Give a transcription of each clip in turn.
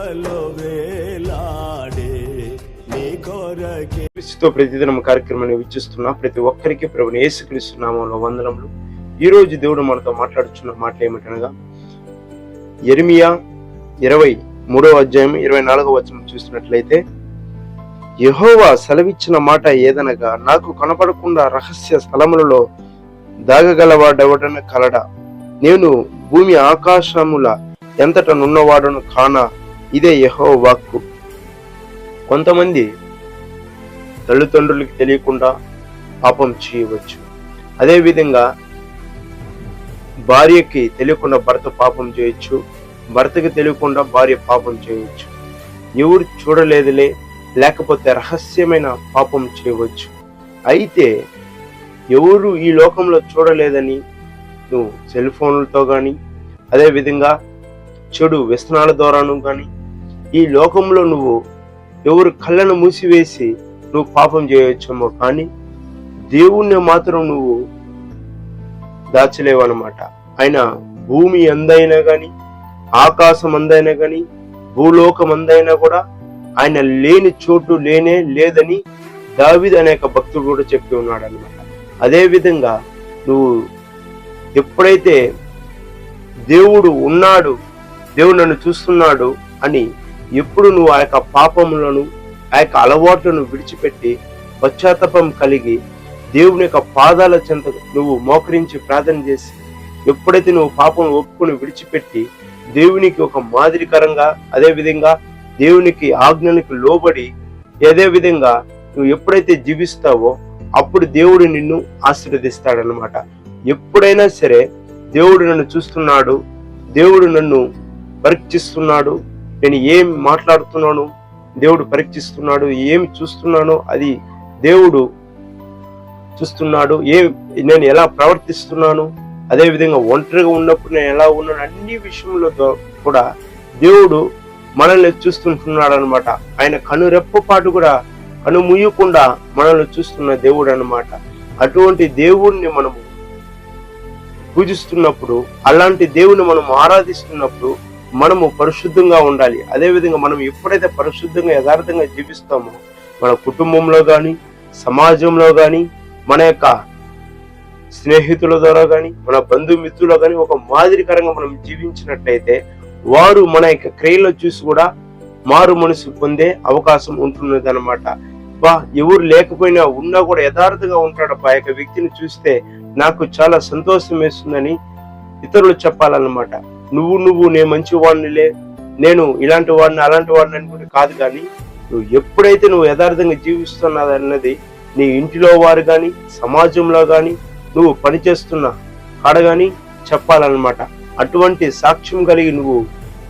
సిలువలో వేలాడే నీ కొరకే. క్రీస్తుతో ప్రతిదినం కార్యక్రమాన్ని వీక్షిస్తున్న ప్రతి ఒక్కరికి ప్రభుని ఏసుక్రీస్తున్నామంలో వందనములు. ఈ రోజు దేవుడు మనతో మాట్లాడుచున్న మాటలు ఏమిటనగా ఎరిమియా ఇరవై మూడవ అధ్యాయం ఇరవై నాలుగవ వచనం చూసినట్లయితే యహోవా సెలవిచ్చిన మాట ఏదనగా నాకు కనపడకుండా రహస్య స్థలములలో దాగగలవాడెవడన కలడా. నేను భూమి ఆకాశముల ఎంతటనున్నవాడను కానా? ఇదే యహో వాక్కు. కొంతమంది తల్లిదండ్రులకు తెలియకుండా పాపం చేయవచ్చు. అదేవిధంగా భార్యకి తెలియకుండా భర్త పాపం చేయొచ్చు భర్తకి తెలియకుండా భార్య పాపం చేయవచ్చు ఎవరు చూడలేదులే లేకపోతే రహస్యమైన పాపం చేయవచ్చు. అయితే ఎవరు ఈ లోకంలో చూడలేదని నువ్వు సెల్ ఫోన్లతో కానీ అదేవిధంగా చెడు వ్యసనాల ద్వారాను కానీ ఈ లోకంలో నువ్వు ఎవరు కళ్ళను మూసివేసి నువ్వు పాపం చేయవచ్చేమో కానీ దేవుణ్ణి మాత్రం నువ్వు దాచలేవన్నమాట ఆయన భూమి అందైనా గాని ఆకాశం అందైనా గాని భూలోకం అందైనా కూడా ఆయన లేని చోటు లేనే లేదని దావిద్ అనేక భక్తుడు కూడా చెప్పి ఉన్నాడు అనమాట అదేవిధంగా నువ్వు ఎప్పుడైతే దేవుడు ఉన్నాడు దేవుడు నన్ను చూస్తున్నాడు అని ఎప్పుడు నువ్వు ఆ యొక్క పాపములను ఆ యొక్క అలవాట్లను విడిచిపెట్టి పశ్చాత్తాపం కలిగి దేవుని యొక్క పాదాల చెంత నువ్వు మోకరించి ప్రార్థన చేసి ఎప్పుడైతే నువ్వు పాపం ఒప్పుకొని విడిచిపెట్టి దేవునికి ఒక మాదిరికరంగా అదేవిధంగా దేవునికి ఆజ్ఞలకు లోబడి అదే విధంగా నువ్వు ఎప్పుడైతే జీవిస్తావో అప్పుడు దేవుడు నిన్ను ఆశీర్వదిస్తాడనమాట ఎప్పుడైనా సరే దేవుడు నన్ను చూస్తున్నాడు దేవుడు నన్ను పరీక్షిస్తున్నాడు నేను ఏం మాట్లాడుతున్నాను దేవుడు పరీక్షిస్తున్నాడు ఏమి చూస్తున్నానో అది దేవుడు చూస్తున్నాడు ఏ నేను ఎలా ప్రవర్తిస్తున్నాను అదేవిధంగా ఒంటరిగా ఉన్నప్పుడు నేను ఎలా ఉన్నాను అన్ని విషయంలో కూడా దేవుడు మనల్ని చూస్తుంటున్నాడు అనమాట ఆయన కనురెప్పపాటు కూడా కనుముయ్యకుండా మనల్ని చూస్తున్న దేవుడు అన్నమాట అటువంటి దేవుణ్ణి మనము పూజిస్తున్నప్పుడు అలాంటి దేవుని మనం ఆరాధిస్తున్నప్పుడు మనము పరిశుద్ధంగా ఉండాలి. అదేవిధంగా మనం ఎప్పుడైతే పరిశుద్ధంగా యథార్థంగా జీవిస్తామో మన కుటుంబంలో కానీ సమాజంలో కానీ మన యొక్క స్నేహితుల ద్వారా కానీ మన బంధుమిత్రులు కానీ ఒక మాదిరికరంగా మనం జీవించినట్లయితే వారు మన యొక్క క్రియలో చూసి కూడా మారు మనసు పొందే అవకాశం ఉంటున్నది అనమాట బా ఎవరు లేకపోయినా ఉన్నా కూడా యథార్థంగా ఉంటాడు. ఆ యొక్క వ్యక్తిని చూస్తే నాకు చాలా సంతోషం వేస్తుందని ఇతరులు చెప్పాలన్నమాట. నువ్వు నువ్వు నేను మంచివాడినిలే. నేను ఇలాంటి వాడిని అలాంటి వాడిని అనుకుంటే కాదు కానీ నువ్వు ఎప్పుడైతే నువ్వు యథార్థంగా జీవిస్తున్నది అన్నది నీ ఇంటిలో వారు కానీ సమాజంలో కానీ నువ్వు పనిచేస్తున్న కాడ కానీ చెప్పాలన్నమాట. అటువంటి సాక్ష్యం కలిగి నువ్వు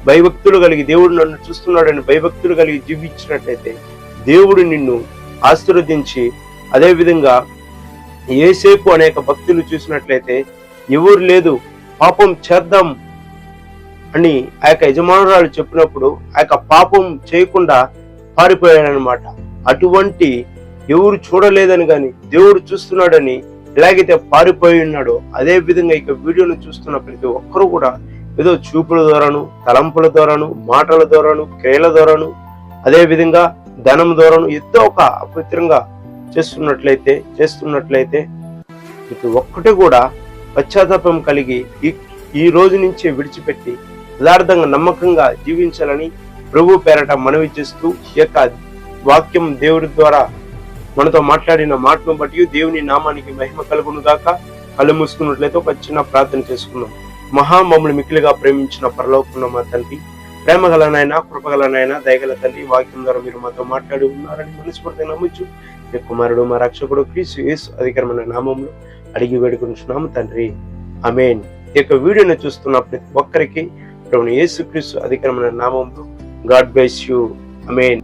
భయభక్తులు కలిగి దేవుడు నన్ను చూస్తున్నాడని భయభక్తులు కలిగి జీవించినట్లయితే దేవుడు నిన్ను ఆశీర్వదించి అదేవిధంగా ఏసేపు అనేక భక్తులు చూసినట్లయితే ఎవరు లేదు పాపం చేద్దాం అని ఆ యొక్క యజమానురాలు చెప్పినప్పుడు ఆ యొక్క పాపం చేయకుండా పారిపోయాడనమాట అటువంటి ఎవరు చూడలేదని గాని దేవుడు చూస్తున్నాడని ఎలాగైతే పారిపోయి ఉన్నాడో అదే విధంగా ఇక వీడియోను చూస్తున్న ప్రతి ఒక్కరూ కూడా ఏదో చూపుల ద్వారాను తలంపుల ద్వారాను మాటల ద్వారాను క్రియల ద్వారాను అదే విధంగా ధనం ద్వారాను ఏదో ఒక అపవిత్రంగా చేస్తున్నట్లయితే చేస్తున్నట్లయితే ప్రతి ఒక్కటి కూడా పశ్చాత్తాపం కలిగి ఈ ఈ రోజు నుంచే విడిచిపెట్టి యథార్థంగా నమ్మకంగా జీవించాలని ప్రభు పేరట మనవి చేస్తూ యొక్క వాక్యం దేవుడి ద్వారా మనతో మాట్లాడిన మాటను బట్టి దేవుని నామానికి మహిమ కలుగును గాక. కళ్ళు మూసుకున్నట్లయితే ఒక చిన్న ప్రార్థన చేసుకున్నాం మహా మమ్మల్ని మిక్కిలిగా ప్రేమించిన పరలోకున్న మా తండ్రి ప్రేమగలనైనా కృపగలనైనా దయగల తల్లి వాక్యం ద్వారా మీరు మాతో మాట్లాడి ఉన్నారని మనస్ఫూర్తి నమ్మచ్చు మీ కుమారుడు మా రక్షకుడు క్రీస్తు యేసు అధికరమైన నామంలో అడిగి వేడుకుంటున్నాము తండ్రి. అమేన్ ఈ యొక్క వీడియోని చూస్తున్న ప్రతి ఒక్కరికి ప్రభుని యేసుక్రీస్తు అధికరమైన నామంలో గాడ్ బ్లెస్ యూ. అమేన్